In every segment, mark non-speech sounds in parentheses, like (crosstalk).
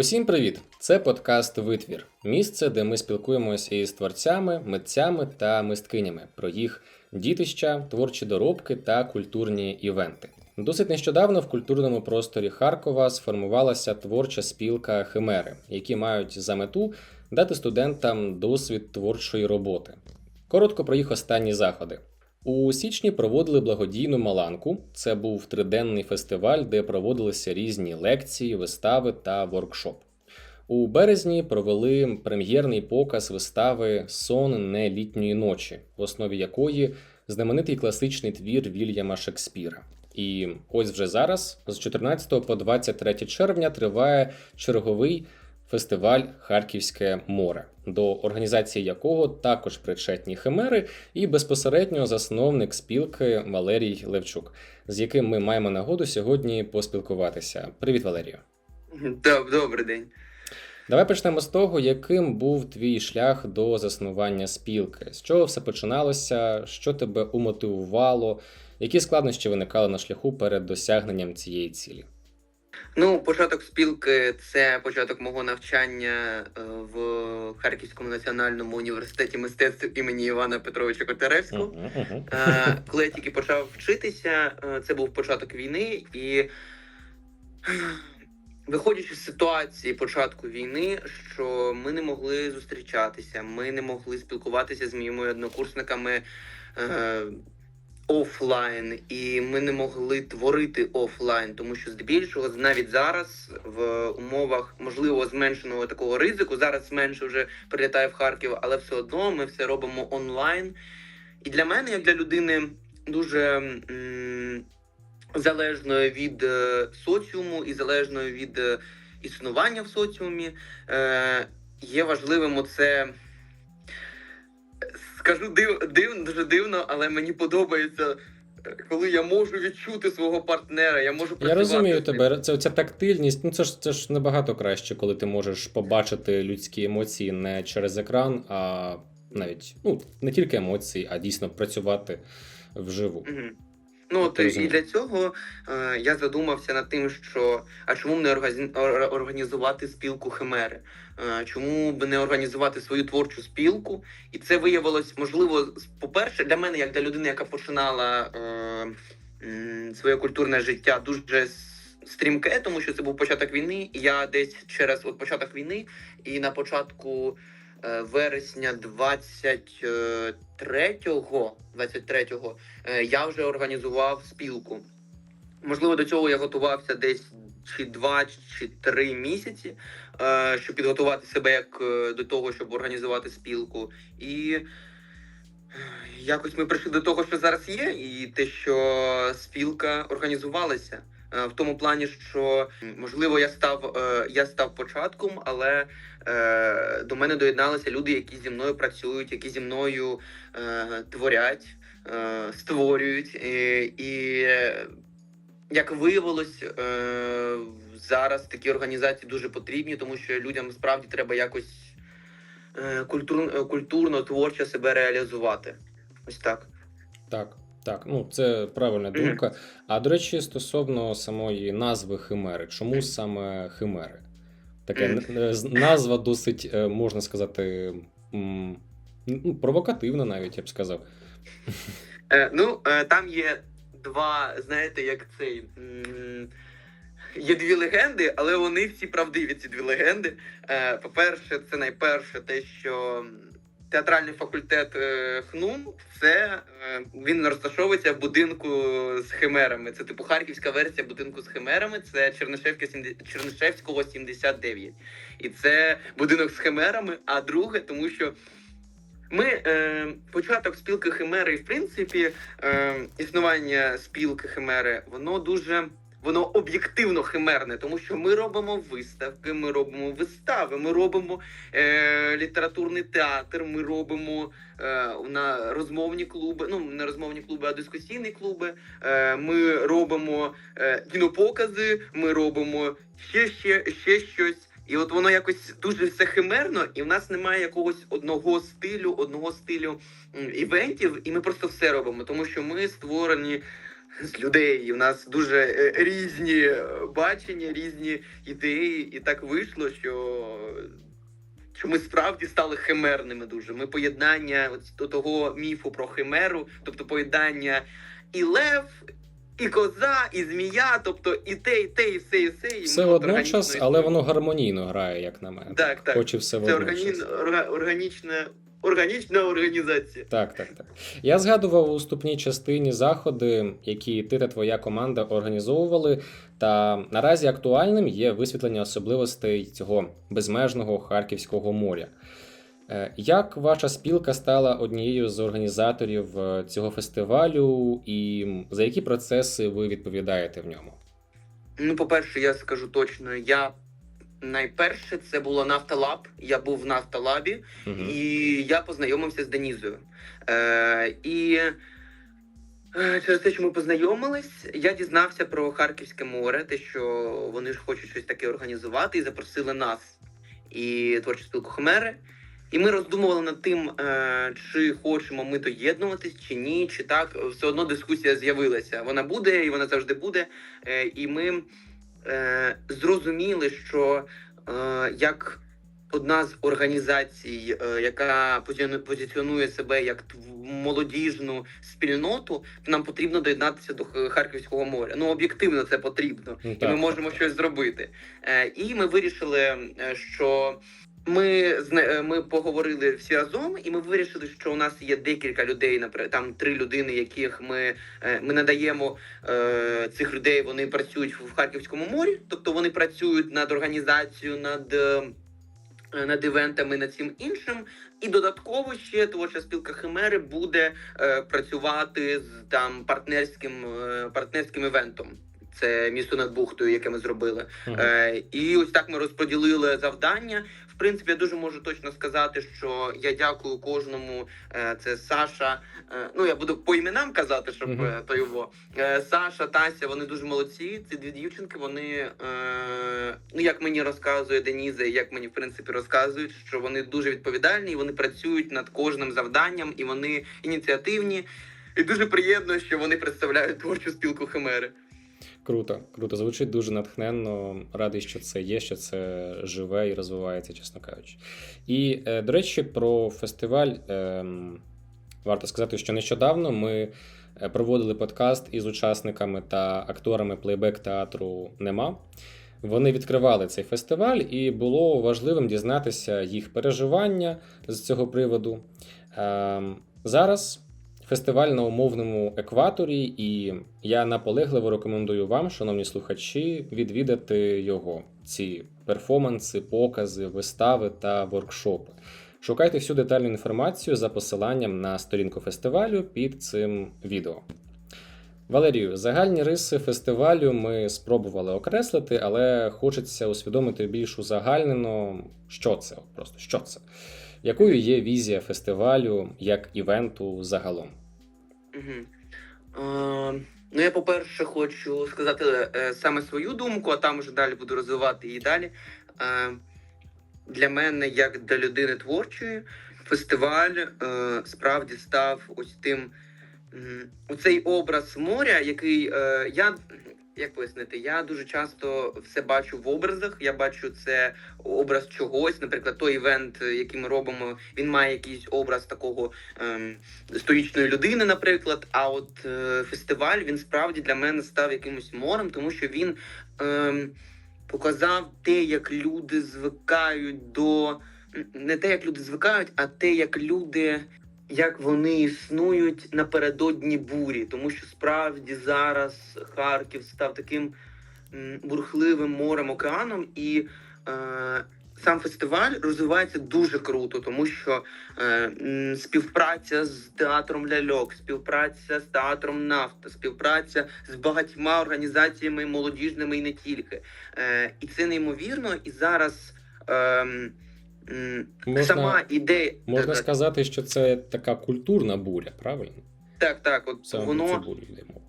Усім привіт! Це подкаст Витвір, місце, де ми спілкуємося із творцями, митцями та мисткинями про їх дітища, творчі доробки та культурні івенти. Досить нещодавно в культурному просторі Харкова сформувалася творча спілка Химери, які мають за мету дати студентам досвід творчої роботи. Коротко про їх останні заходи. У січні проводили благодійну маланку. Це був триденний фестиваль, де проводилися різні лекції, вистави та воркшоп. У березні провели прем'єрний показ вистави Сон не літньої ночі, в основі якої знаменитий класичний твір Вільяма Шекспіра. І ось вже зараз, з 14 по 23 червня, триває черговий фестиваль Харківське море, до організації якого також причетні химери, і безпосередньо засновник спілки Валерій Левчук, з яким ми маємо нагоду сьогодні поспілкуватися. Привіт, Валерію. Доб- Добрий день. Давай почнемо з того, яким був твій шлях до заснування спілки. З чого все починалося, що тебе умотивувало, які складнощі виникали на шляху перед досягненням цієї цілі? Ну, початок спілки це початок мого навчання е, в Харківському національному університеті мистецтв імені Івана Петровича Котляревського. Мгм, мгм. Е, Коли я тільки почав вчитися, е, це був початок війни, і виходячи з ситуації початку війни, що ми не могли зустрічатися, ми не могли спілкуватися з моїми однокурсниками. е, Офлайн, і ми не могли творити офлайн, тому що здебільшого навіть зараз в умовах можливо зменшеного такого ризику. Зараз менше вже прилітає в Харків, але все одно ми все робимо онлайн. І для мене, як для людини, дуже залежною від е, соціуму і залежною від е, існування в соціумі, е, є важливим оце. Скажу див, дивно, дуже дивно, але мені подобається, коли я можу відчути свого партнера. Я можу Я працювати розумію з ним. тебе. Це ця тактильність. Ну це ж це ж набагато краще, коли ти можеш побачити людські емоції не через екран, а навіть ну не тільки емоції, а дійсно працювати вживу. Мгм. Ну от і для цього е, я задумався над тим, що а чому б не органі- ор- організувати спілку Химери? Е, чому б не організувати свою творчу спілку? І це виявилось можливо, по-перше, для мене, як для людини, яка починала е, своє культурне життя дуже стрімке, тому що це був початок війни. І я десь через от початок війни і на початку е, вересня 23-го, 23-го е, я вже організував спілку. Можливо, до цього я готувався десь чи два чи три місяці, е, щоб підготувати себе як е, до того, щоб організувати спілку. І е, якось ми прийшли до того, що зараз є, і те, що спілка організувалася. В тому плані, що можливо я став я став початком, але до мене доєдналися люди, які зі мною працюють, які зі мною творять, створюють. І, як виявилось, е, зараз такі організації дуже потрібні, тому що людям справді треба якось е, культурно, культурно творчо себе реалізувати. Ось так. Так, так, ну це правильна думка. А до речі, стосовно самої назви Химери, чому саме Химери? Таке е, назва досить, е, можна сказати, ну, провокативна навіть, я б сказав. Е, ну, е, там є два, знаєте, як цей. Є дві легенди, але вони всі правдиві, ці дві легенди. Е, по-перше, це найперше те, що театральний факультет е, ХНУМ це е, він розташовується в будинку з химерами. Це типу харківська версія будинку з химерами. Це Чернишевська 70 Чернишевського 79. І це будинок з химерами. А друге, тому що ми е, початок спілки Химери, і в принципі, е, існування спілки Химери, воно дуже воно об'єктивно химерне, тому що ми робимо виставки, ми робимо вистави, ми робимо е, літературний театр, ми робимо е, на розмовні клуби, ну не розмовні клуби, а дискусійні клуби. Е, ми робимо е, кінопокази, ми робимо ще, ще, ще щось. І от воно якось дуже все химерно, і в нас немає якогось одного стилю, одного стилю івентів, і ми просто все робимо, тому що ми створені з людей. І в нас дуже е, різні е, бачення, різні ідеї. І так вийшло, що, що ми справді стали химерними дуже. Ми поєднання от того міфу про химеру, тобто поєднання і лев. І коза, і змія, тобто і те, і те, і все, і все. І Все водночас, але воно гармонійно грає, як на мене. Так, так. Хоч і все Це органі... орга- органічна, органічна організація. Так, так, так. Я згадував у вступній частині заходи, які ти та твоя команда організовували. Та наразі актуальним є висвітлення особливостей цього безмежного Харківського моря. Е, Як ваша спілка стала однією з організаторів е, цього фестивалю, і за які процеси ви відповідаєте в ньому? Ну, по-перше, я скажу точно, я найперше це було Нафталаб. Я був в Нафталабі, Мгм. і я познайомився з Денізою. Е, і е, через те, що ми познайомились, я дізнався про Харківське море, те, що вони ж хочуть щось таке організувати, і запросили нас і творчу спілку Хмери. І ми роздумували над тим, е, чи хочемо ми доєднуватись, чи ні, чи так. Все одно дискусія з'явилася. Вона буде і вона завжди буде. Е, і ми е, зрозуміли, що як одна з організацій, яка позиціонує себе як молодіжну спільноту, нам потрібно доєднатися до Харківського моря. Ну об'єктивно це потрібно Ну, і ми можемо щось зробити. І ми вирішили, що ми е, ми поговорили всі разом, і ми вирішили, що у нас є декілька людей, наприклад, там три людини, яких ми, е, ми надаємо е, цих людей. Вони працюють в Харківському морі, тобто вони працюють над організацією, над. е, Над івентами, над цим іншим, і додатково ще творча спілка Химери буде е, працювати з там партнерським е, партнерським івентом. Це місто над бухтою, яке ми зробили. Мгм. Е, і ось так ми розподілили завдання. Принципі, я дуже можу точно сказати, що я дякую кожному. Е, це Саша. Е, ну я буду по іменам казати, щоб Мгм. е, то його. Саша, Тася, вони дуже молодці. Ці дві дівчинки. Вони ну як мені розказує Деніза, як мені в принципі розказують, що вони дуже відповідальні, і вони працюють над кожним завданням, і вони ініціативні. І дуже приємно, що вони представляють творчу спілку Химери. Круто, круто. Звучить дуже натхненно. Радий, що це є, що це живе і розвивається, чесно кажучи. І, е, до речі, про фестиваль ем, варто сказати, що нещодавно ми е, проводили подкаст із учасниками та акторами плейбек театру Нема. Вони відкривали цей фестиваль, і було важливим дізнатися їх переживання з цього приводу. Ем, зараз фестиваль на умовному екваторі, і я наполегливо рекомендую вам, шановні слухачі, відвідати його, ці перформанси, покази, вистави та воркшопи. Шукайте всю детальну інформацію за посиланням на сторінку фестивалю під цим відео. Валерію, загальні риси фестивалю ми спробували окреслити, але хочеться усвідомити більш узагальнено, що це просто що це. Якою є візія фестивалю як івенту загалом? Угу. Е, ну, я, по-перше, хочу сказати е, саме свою думку, а там вже далі буду розвивати її далі. Е, для мене, як для людини творчої, фестиваль е, справді став ось тим. Оцей образ моря, який е, я. Як пояснити, я дуже часто все бачу в образах. Я бачу це образ чогось. Наприклад, той івент, е, який ми робимо, він має якийсь образ такого ем, стоїчної людини, наприклад. А от е, фестиваль він справді для мене став якимось морем, тому що він ем, показав те, як люди звикають до не те, як люди звикають, а те, як люди. Як вони існують напередодні бурі, тому що справді зараз Харків став таким бурхливим морем океаном, і е, сам фестиваль розвивається дуже круто, тому що е, співпраця з театром ляльок, співпраця з театром нафта, співпраця з багатьма організаціями молодіжними і не тільки. Е, і це неймовірно. І зараз м, Можна- сама ідея Можна сказати, що це така культурна буря, правильно? так, так, от Саме воно бурю йде мова.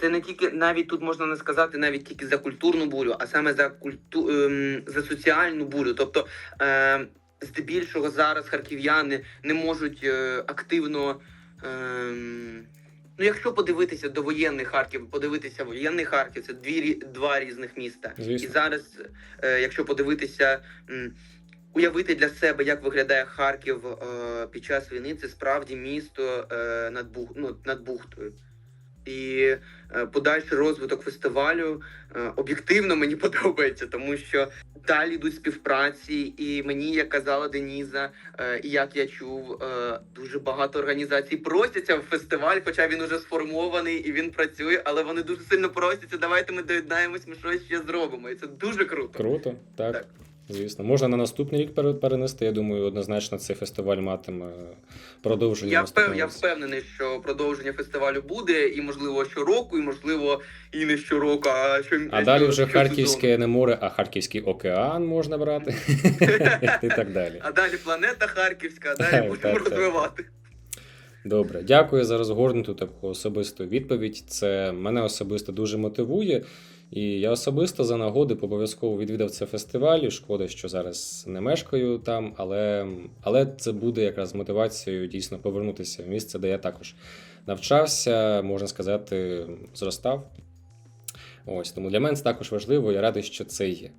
це не тільки навіть тут можна не сказати навіть тільки за культурну бурю, а саме за культу ем, за соціальну бурю. Тобто ем, здебільшого зараз харків'яни не можуть е, активно. ем, Ну, якщо подивитися до воєнний Харків, подивитися воєнний Харків, це дві два різних міста. Звісно. І зараз, е, якщо подивитися, м, уявити для себе, як виглядає Харків е, під час війни, це справді місто е, над, Бух, ну, над бухтою. І е, подальший розвиток фестивалю е, об'єктивно мені (laughs) подобається, тому що далі йдуть співпраці, і мені, як казала Деніза, е, і як я чув, е, дуже багато організацій просяться в фестиваль, хоча він уже сформований і він працює, але вони дуже сильно просяться. Давайте ми доєднаємось, ми щось ще зробимо. І це дуже круто. Круто, так. Так. Звісно, можна на наступний рік перенести. Я думаю, однозначно цей фестиваль матиме продовження. Я, впев, я впевнений, що продовження фестивалю буде, і можливо щороку, і можливо і не щороку, а що А далі вже. Харківське не море, а Харківський океан можна брати. (laughs) І так далі. А далі планета Харківська, а далі будемо розвивати. Добре, дякую за розгорнуту таку особисту відповідь. Це мене особисто дуже мотивує. І я особисто за нагоди обов'язково відвідав цей фестиваль. Шкода, що зараз не мешкаю там, але, але це буде якраз мотивацією дійсно повернутися в місце, де я також навчався, можна сказати, зростав. Ось тому для мене це також важливо, я радий, що це є.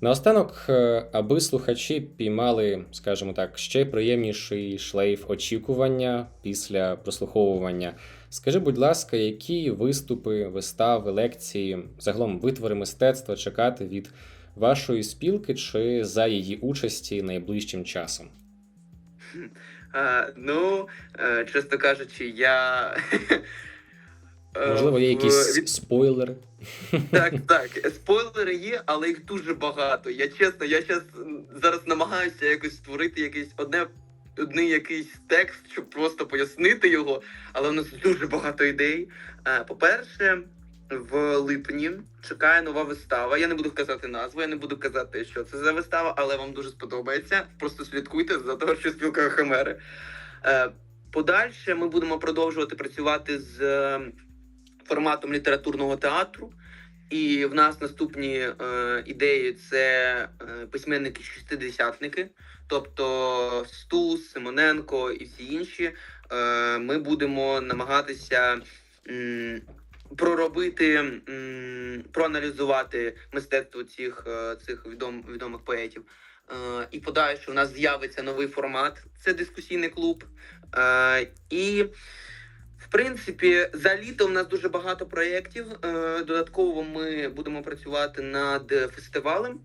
Наостанок, е, аби слухачі піймали, скажімо так, ще приємніший шлейф очікування після прослуховування. Скажи, будь ласка, які виступи, вистави, лекції, загалом витвори мистецтва чекати від вашої спілки чи за її участі найближчим часом? А, ну, е, чесно кажучи, я. (laughs) е, Можливо, є якісь від- спойлери? Так, (laughs) так. Спойлери є, але їх дуже багато. Я чесно, я щас, зараз намагаюся якось створити якийсь одне. Одний якийсь текст, щоб просто пояснити його, але в нас дуже багато ідей. Е, По-перше, в липні чекає нова вистава. Я не буду казати назву, я не буду казати, що це за вистава, але вам дуже сподобається. Просто слідкуйте за того, що спілка Химери. Е, Подальше ми будемо продовжувати працювати з форматом літературного театру. І в нас наступні е, ідеї це е, письменники-шістидесятники, тобто Стус, Симоненко і всі інші. Е, ми будемо намагатися м, проробити, м, проаналізувати мистецтво цих, е, цих відом, відомих поетів. Е, і подальше у нас з'явиться новий формат це дискусійний клуб. Е, і в принципі, за літо у нас дуже багато проєктів. Е, Додатково ми будемо працювати над фестивалем.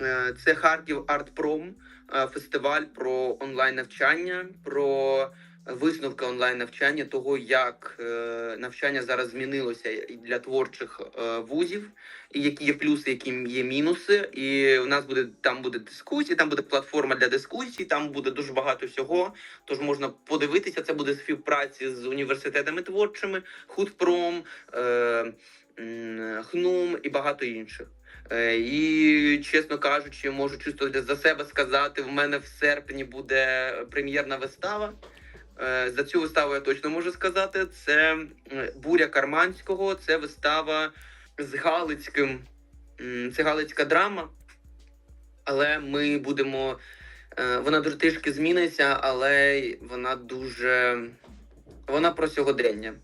Е, Це Харків Артпром, е, фестиваль про онлайн навчання, про висновки онлайн навчання, того як е, навчання зараз змінилося для творчих е, вузів, і які є плюси, які є мінуси. І у нас буде там буде дискусії, там буде платформа для дискусій, там буде дуже багато всього. Тож можна подивитися, це буде співпраці з університетами творчими, Худпром, е, ХНУМ і багато інших. Е, і, чесно кажучи, можу чисто за себе сказати, в мене в серпні буде прем'єрна вистава. Е, За цю виставу я точно можу сказати. Це Буря Карманського, це вистава з Галицьким. Це Галицька драма. Але ми будемо. е, Вона дуже трішки зміниться, але вона дуже. Вона про сьогодення,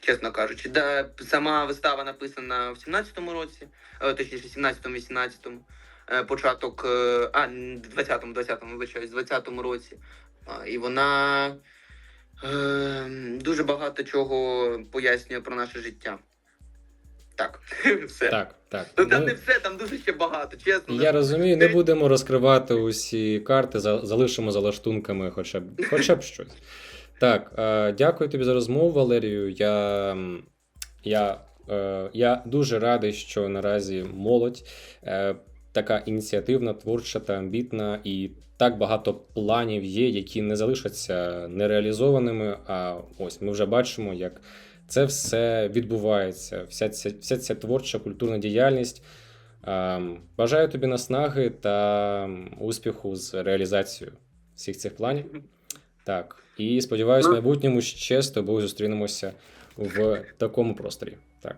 чесно кажучи. Да, сама вистава написана в 17-му році, е, точніше, 17-му, 18-му. Е, Початок, а, 20-му, 20-му, вибачаюсь, 20-му році. І вона дуже багато чого пояснює про наше життя. Так, (laughs) все. Так, так. Ну там Ну, не все, там дуже ще багато, чесно. Я розумію, не будемо розкривати усі карти, залишимо за лаштунками хоча б, хоча б щось. Так, е, дякую тобі за розмову, Валерію. Я, я, е, я дуже радий, що наразі молодь е, така ініціативна, творча та амбітна, і так багато планів є, які не залишаться нереалізованими. А ось ми вже бачимо, як це все відбувається. Вся ця, вся ця творча культурна діяльність. Ем, Бажаю тобі наснаги та успіху з реалізацією всіх цих планів. Так. І сподіваюся, в Ну. майбутньому ще з тобою зустрінемося в такому просторі. Так.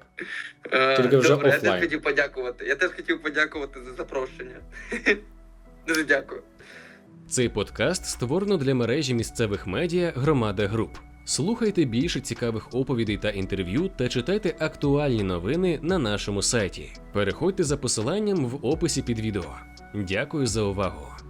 Е, Тільки вже Добре, я офлайн. теж хотів подякувати. Я теж хотів подякувати за запрошення. (laughs) Дуже дякую. Цей подкаст створено для мережі місцевих медіа Громада Груп. Слухайте більше цікавих оповідей та інтерв'ю та читайте актуальні новини на нашому сайті. Переходьте за посиланням в описі під відео. Дякую за увагу!